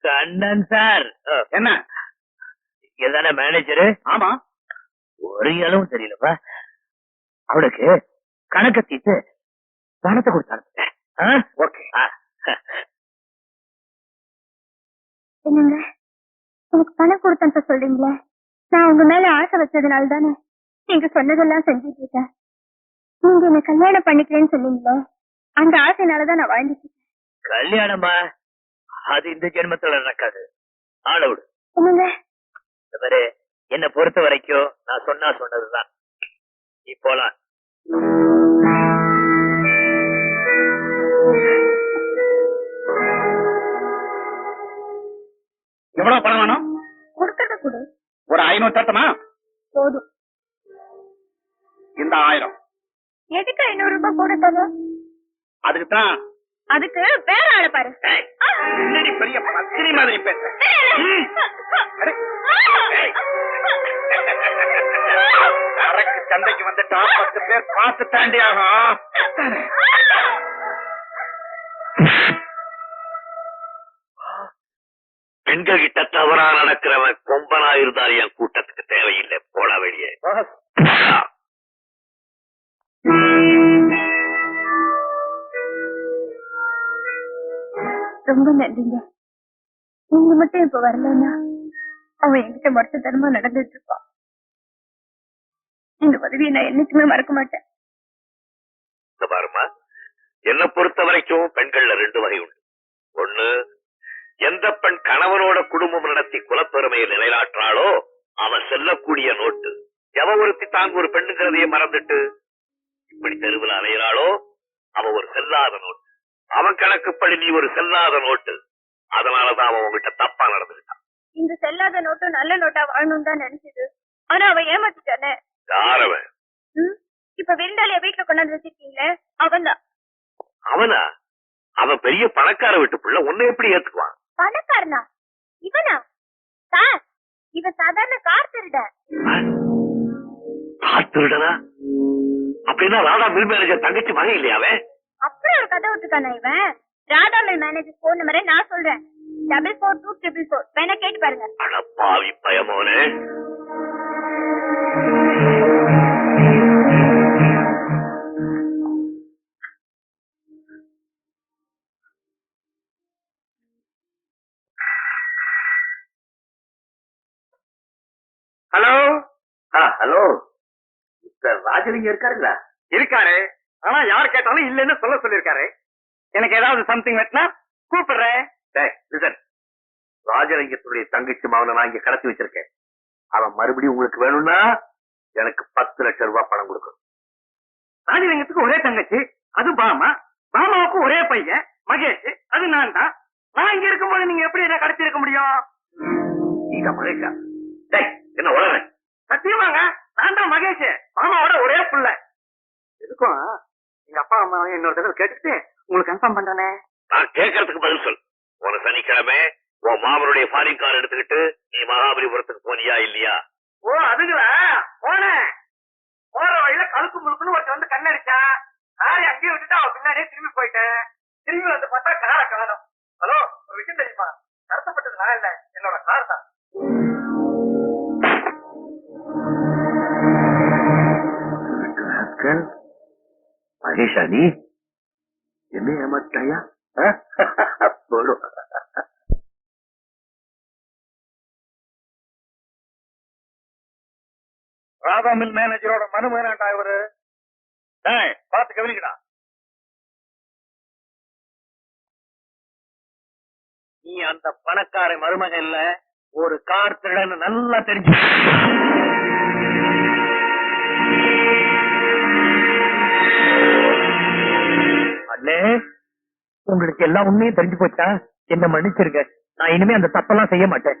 Kannan sir என்ன? இதானே manager ஆமா. ஒரு இளவும் தெரியலப்பா. அவளுக்கு கணக்க தீட்டு பணத்தை கொடுத்தாங்க ஓகே. என்னங்க? எனக்கு பணம் சொல்றீங்களே? நான் உங்க மேல ஆசை வச்சதுனால தானே நீங்க சொன்னதெல்லாம் செஞ்சுட்டு இருக்கேன். நீங்க என்ன கல்யாணம் பண்ணிக்கிறேன்னு சொன்னீங்களே? அந்த ஆசைனாலதான் நான் வாழ்ந்துட்டு. கல்யாணமா? அது இந்த ஜென்மத்துல நடக்காது. ஆள விடு என்னங்க? இந்த மாதிரி என்ன பொறுத்த வரைக்கும் நான் சொன்னா சொன்னதுதான். நீ போலாம். எவ்வளவு பணம் வேணும்? கொடுக்கறத கொடு. ஒரு ஐநூறு தட்டமா? போதும். இந்த ஆயிரம். எதுக்கு ஐநூறு ரூபாய் தரும் அதுக்கு தான் அதுக்கு வேற ஆளை பாரு. என்னடி பெரிய பத்திரி மாதிரி பேச. சரக்கு சந்தைக்கு வந்துட்டா பத்து பேர் பார்த்து தாண்டி ஆகும். பெண்கள் கிட்ட தவறா நடக்கிறவன் கொம்பனா இருந்தால் என் கூட்டத்துக்கு தேவையில்லை. போட வெளியே. ரொம்ப நன்றிங்க. நீங்க மட்டும் இப்ப வரலன்னா அவன் என்கிட்ட மொத்த தரமா நடந்துட்டு இருப்பான் இந்த உதவியை நான் என்னைக்குமே மறக்க மாட்டேன். இந்த பாருமா என்னை பொறுத்த வரைக்கும் பெண்கள்ல ரெண்டு வகை உண்டு. ஒண்ணு எந்த பெண் கணவனோட குடும்பம் நடத்தி குலப்பெருமையை நிலைநாட்டாளோ அவன் செல்லக்கூடிய நோட்டு. எவ ஒருத்தி தாங்க ஒரு பெண்ணுங்கிறதையே மறந்துட்டு இப்படி தெருவில் அலையிறாளோ அவ ஒரு செல்லாத நோட்டு. அவன் கணக்குப்படி நீ ஒரு செல்லாத நோட்டு. அதனாலதான் அவன் உங்ககிட்ட தப்பா நடந்துக்கிட்டான். இந்த செல்லாத நோட்டும் நல்ல நோட்டா வாழணும் தான் நினைச்சது. ஆனா அவன் ஏமாத்திட்டானே. யாரவன்? இப்ப விருந்தாளிய வீட்டுல கொண்டாந்து வச்சிருக்கீங்களே அவன் தான் அவனா? அவன் பெரிய பணக்கார வீட்டு புள்ள உன்னை எப்படி ஏத்துக்குவான்? பணக்காரனா? இவனா? சார் இவன் சாதாரண கார் திருட காத்துடனா அப்படின்னா ராதா மில் மேனேஜர் தங்கச்சி மகன் இல்லையா அவன்? அப்புறம் ஒரு கதை விட்டுருக்கானா இவன்? ராதாமல் மேனேஜர் போன் நம்பரை நான் சொல்றேன். Double four two triple four வேணா கேட்டு பாருங்க. அடப்பாவி பயமோனே. ஹலோ? ஹலோ. மிஸ்டர் ராஜலிங்க இருக்காருங்களா? இருக்காரு. ஆனா யார் கேட்டாலும் இல்லைன்னு சொல்ல சொல்லிருக்காரு எனக்கு ஏதாவது சம்திங் வெட்டினா கூப்பிடுறேன். ராஜலிங்கத்துடைய தங்கச்சி மகனை நான் இங்க கடத்தி வச்சிருக்கேன். அவன் மறுபடியும் உங்களுக்கு வேணும்னா எனக்கு பத்து லட்சம் ரூபாய் பணம் கொடுக்கணும். ராஜலிங்கத்துக்கு ஒரே தங்கச்சி அது பாமா. பாமாவுக்கு ஒரே பையன் மகேஷ் அது நான் தான். நான் இங்க இருக்கும்போது நீங்க எப்படி என்ன கடத்தி இருக்க முடியும்? நீங்க மகேஷா? என்ன உலக சத்தியமாங்க நான் தான் மகேஷ். மாமாவோட ஒரே புள்ள. எதுக்கும்? எங்க அப்பா அம்மா இன்னொரு தடவை கேட்டுட்டு உங்களுக்கு கன்ஃபார்ம் பண்றேனே. நான் கேட்கறதுக்கு பதில் சொல். போன சனிக்கிழமை உன் மாமனுடைய ஃபாரின் கார் எடுத்துக்கிட்டு நீ மகாபலிபுரத்துக்கு போனியா இல்லையா? ஓ அதுங்களா? போனேன் போற வழியில கழுக்கு முழுக்குன்னு ஒருத்தர் வந்து கண்ணடிச்சான் காரை அங்கேயே விட்டுட்டு அவன் பின்னாடியே திரும்பி போயிட்டேன். திரும்பி வந்து பார்த்தா காரை காணும். ஹலோ ஒரு விஷயம் தெரியுமா? கடத்தப்பட்டது நான் இல்ல. என்னோட கார் தான். மகேஷா நீ? என்ன ஏமாட்டாயா போடும் ராதா மில் மேனேஜரோட மனு இவரு. பார்த்து கவனிக்கடா. நீ அந்த பணக்கார மருமகன் இல்ல ஒரு கார் திருடன்னு நல்லா தெரிஞ்சு உங்களுக்கு எல்லா உண்மையும் தெரிஞ்சு போச்சா? என்ன மன்னிச்சிருங்க. நான் இனிமே அந்த தப்பெல்லாம் செய்ய மாட்டேன்.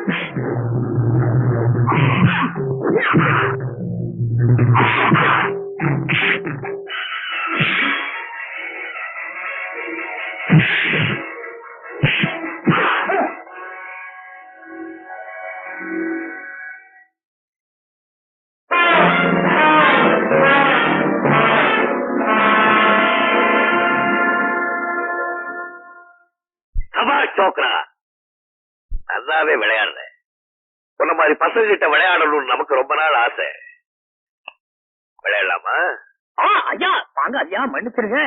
நல்லாவே விளையாடுற உன்ன மாதிரி பசங்க கிட்ட விளையாடணும்னு நமக்கு ரொம்ப நாள் ஆசை. விளையாடலாமா? ஐயா வாங்க ஐயா மன்னிச்சிருங்க.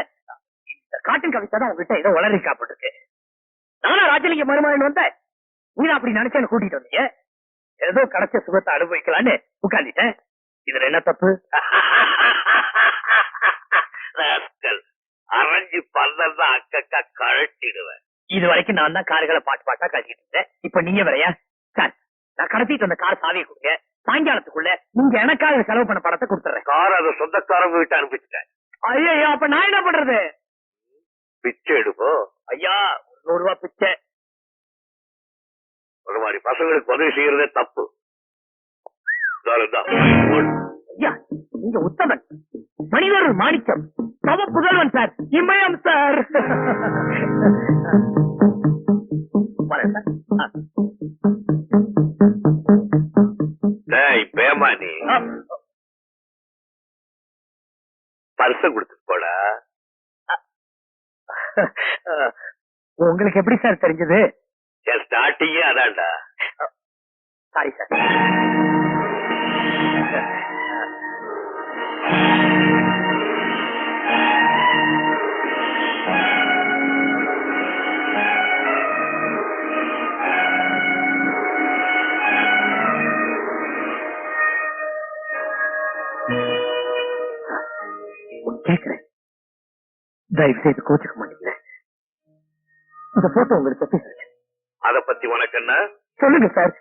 இந்த காட்டன் கவிதை தான் உங்ககிட்ட ஏதோ உளறி காப்பிட்டு நானா ராஜலிங்க மருமகன் வந்தேன். நீ அப்படி நினைச்சு என்ன கூட்டிட்டு வந்தீங்க. ஏதோ கிடைச்ச சுகத்தை அனுபவிக்கலான்னு உட்காந்துட்டேன் இதுல என்ன தப்பு. அரைஞ்சு பந்தல் தான் அக்கக்கா கழட்டிடுவேன். இது வரைக்கும் நான் தான் கார்களை பாட்டு பாட்டா கட்டிட்டு இருந்தேன். இப்ப நீங்க வரையா சார் நான் கடத்திட்டு வந்த கார் சாவியை கொடுங்க. சாயங்காலத்துக்குள்ள நீங்க எனக்காக செலவு பண்ண படத்தை கொடுத்துறேன். கார் அதை சொந்தக்காரங்க கிட்ட அனுப்பிச்சிட்டேன். ஐயோ அப்ப நான் என்ன பண்றது? பிச்சை எடுப்போம் ஐயா நூறு ரூபாய் பிச்சை. ஒரு மாதிரி பசங்களுக்கு உதவி செய்யறதே தப்பு. ஐயா நீங்க உத்தமன். மனிதர் மாணிக்கம். சம புதல்வன் சார். இமயம் சார். வரேன் சார். ஆ. டேய் பேமா நீ. ஆ. பரிச கொடுத்துட்டு போடா. உங்களுக்கு எப்படி சார் தெரிஞ்சது? ஸ்டார்டிங்கே அதான்டா. Sorry sir. கேக்குறேன் தயவு செய்து கோச்சுக்க மாட்டீங்களே. இந்த போட்டோ உங்களுக்கு எப்படி அத பத்தி உனக்கு என்ன? சொல்லுங்க சார்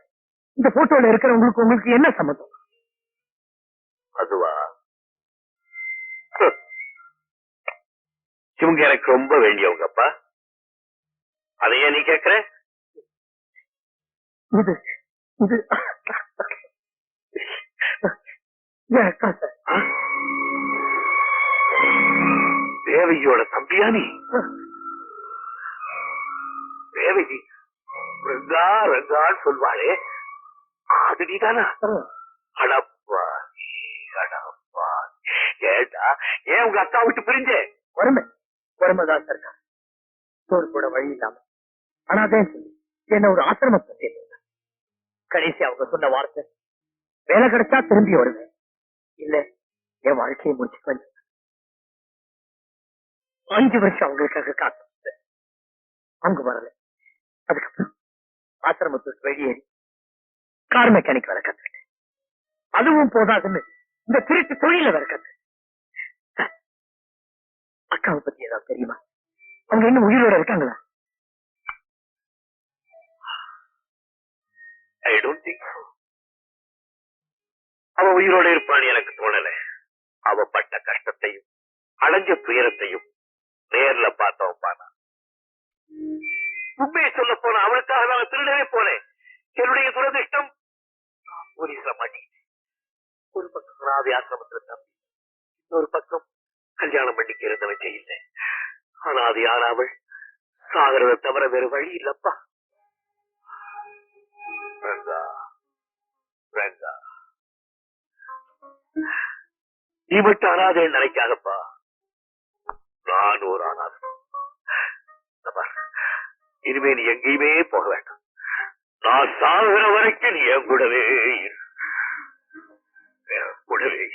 இந்த போட்டோல இருக்கிறவங்களுக்கு உங்களுக்கு என்ன சம்மந்தம்? அதுவா? இவங்க எனக்கு ரொம்ப வேண்டியவங்கப்பா. அதை ஏன் நீ கேக்குற இது இது? தேவகியோட தம்பியா நீ? தேவகி ரங்கா ரங்கான்னு சொல்வாளே. அது நீதானா? அடப்பா அடப்பா. ஏடா ஏன் உங்க அக்கா விட்டு பிரிஞ்சே? வறுமை பரமதாசர் இருக்காங்க சோறு கூட வழி இல்லாம. ஆனா அதே சொல்லி என்ன ஒரு ஆசிரமத்தை சேர்த்து கடைசி அவங்க சொன்ன வார்த்தை வேலை கிடைச்சா திரும்பி வருவேன். இல்ல என் வாழ்க்கையை முடிச்சுக்குவேன் அஞ்சு வருஷம் அவங்களுக்காக காத்து அவங்க வரல. அதுக்கப்புறம் ஆசிரமத்துக்கு வெளியேறி கார் மெக்கானிக் வேலை கத்துக்கிட்டேன். அதுவும் போதாதுன்னு இந்த திருட்டு தொழில வேலை கத்து அக்காவை பத்தி ஏதாவது தெரியுமா? அவங்க இன்னும் உயிரோட இருக்காங்களா? ஐ டோன்ட் திங்க் அவ உயிரோட இருப்பான்னு எனக்கு தோணல. அவ பட்ட கஷ்டத்தையும் அடைஞ்ச துயரத்தையும் நேர்ல பார்த்தவன் பானா. உண்மையை சொல்ல போன அவளுக்காக நான் திருடவே போனேன். என்னுடைய துரதிருஷ்டம் நான் போலீஸ்ல மாட்டிக்கிட்டேன். ஒரு பக்கம் ராவி ஆசிரமத்துல தம்பி இன்னொரு பக்கம் கல்யாணம் பண்ணிக்க இருந்தவன் ஆனா அது அவள்? சாகிறத தவிர வேறு வழி இல்லப்பா. ரங்கா ரங்கா. நீ மட்டும் அனாதை நினைக்காதப்பா. நான் ஒரு அனாதை. இனிமே நீ எங்கேயுமே போக வேண்டாம். நான் சாகுற வரைக்கும் நீ என் கூடவே கூடவே